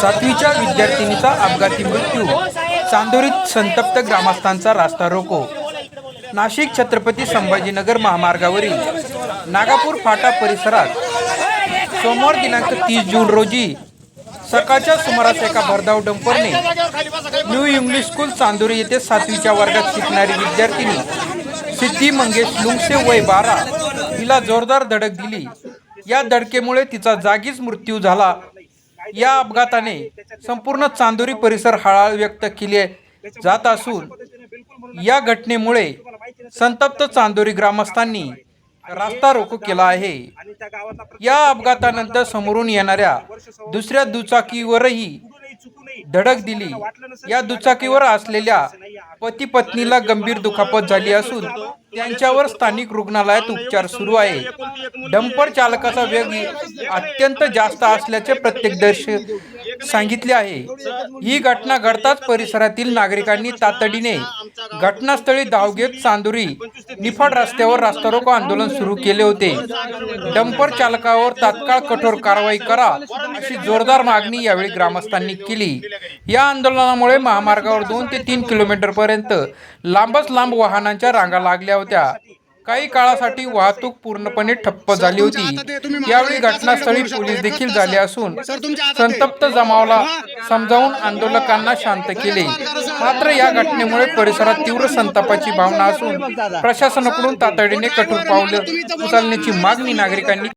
सातवीच्या विद्यार्थिनीचा अपघाती मृत्यू. चांदोरीत संतप्त ग्रामस्थांचा रास्ता रोको. नाशिक छत्रपती संभाजीनगर महामार्गावरील नागापूर फाटा परिसरात सोमवार दिनांक तीस जून रोजी सकाळच्या सुमारास एका भरधाव डंपरने न्यू इंग्लिश स्कूल चांदोरी येथे सातवीच्या वर्गात शिकणारी विद्यार्थिनी सिद्धी मंगेश लुंगसे वय बारा हिला जोरदार धडक दिली. या धडकेमुळे तिचा जागीच मृत्यू झाला. या अपघाताने संपूर्ण चांदोरी परिसर हळहळ व्यक्त केले जात असून या घटनेमुळे संतप्त चांदोरी ग्रामस्थांनी रास्ता रोको केला आहे. या अपघातानंतर समोरून येणाऱ्या दुसऱ्या दुचाकीवरही धडक दिली. या दुचाकीवर असलेल्या पती पत्नीला गंभीर दुखापत झाली असून त्यांच्यावर स्थानिक रुग्णालयात उपचार सुरू आहे. डंपर चालकाचा वेग अत्यंत जास्त असल्याचे प्रत्यक्षदर्शी सांगितले आहे. ही घटना घडताच परिसरातील नागरिकांनी तातडीने घटनास्थळी धाव घेत चांदुरी निफाड रस्त्यावर रास्तारोको आंदोलन सुरू केले होते. डंपर चालकावर तात्काळ कठोर कारवाई करा अशी जोरदार मागणी यावेळी ग्रामस्थांनी केली. या आंदोलनामुळे महामार्गावर दोन ते तीन किलोमीटर पर्यंत लांबच लांब वाहनांच्या रांगा लागल्या होत्या. काही काळासाठी वाहतूक पूर्णपणे ठप्प झाली होती. यावेळी घटनास्थळी पोलीस देखील झाले. असून संतप्त जमावाला समजावून आंदोलकांना शांत केले? मात्र या घटनेमुळे परिसरात तीव्र संतापाची भावना असून प्रशासनाकडून तातडीने कठोर पावले उचलण्याची मागणी नागरिकांनी